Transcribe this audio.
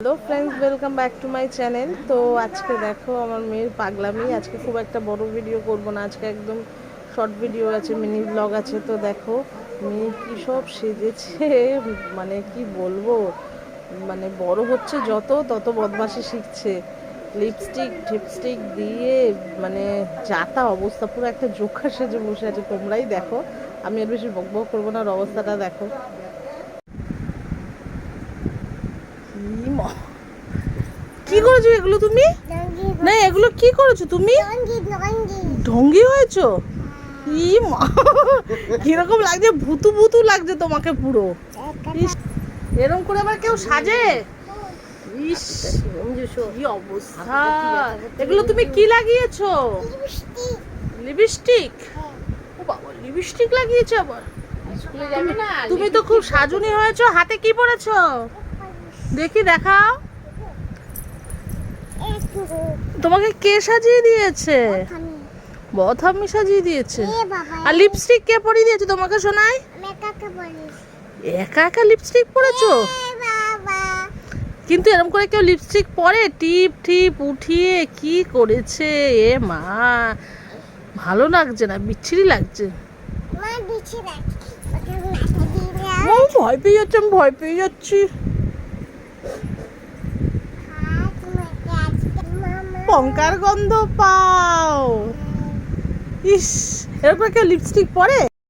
Hello friends welcome back to my channel তো আজকে দেখো আমার মেয়ের পাগলামি। আজকে খুব একটা বড় ভিডিও করব না। আজকে একদম শর্ট ভিডিও আছে মিনি ব্লগ আছে। তো দেখো, মেয়ে কী সব সেজেছে মানে কি বলব? মানে বড় হচ্ছে যত, তত বদমাশি শিখছে। লিপস্টিক টিপস্টিক দিয়ে মানে যাতা অবস্থা। পুরো একটা জোখা সেজে বসে আছে। তোমরাই দেখো। আমি আর বেশি বক বক করব না। ওর অবস্থাটা দেখো কি ম- কি করেছ এগুলো তুমি? না এগুলো কি করেছ তুমি? ঢঙ্গি হয়েছো? ই মা কীরকম লাগছে ভুতু ভুতু লাগছে তোমাকে পুরো। এরম করে আবার কেউ সাজে? ইস কি অবস্থা? এগুলো তুমি কি লাগিয়েছো? লিপস্টিক। ও বাবা লিপস্টিক লাগিয়েছো আবার? স্কুলে যাবে না? তুমি তো খুব সাজুনি হয়েছো হাতে কি পরেছো? দেখি দেখাও। তোমাকে কে সাজিয়ে দিয়েছে? আমি সাজিয়ে দিয়েছে। আর লিপস্টিক কে পরিয়ে দিয়েছে তোমাকে শোনাই? একা একা লিপস্টিক পরেছো? কিন্তু এরকম করে কেউ লিপস্টিক পরে? টিপ টিপ উঠিয়ে কি করেছে? এ মা ভালো লাগছে না বিচ্ছিরি লাগছে। ভয় পেয়ে যাচ্ছে আমি ভয় পেয়ে যাচ্ছি। লঙ্কার গন্ধ পাও। ইস এরকম কেউ লিপস্টিক পরে?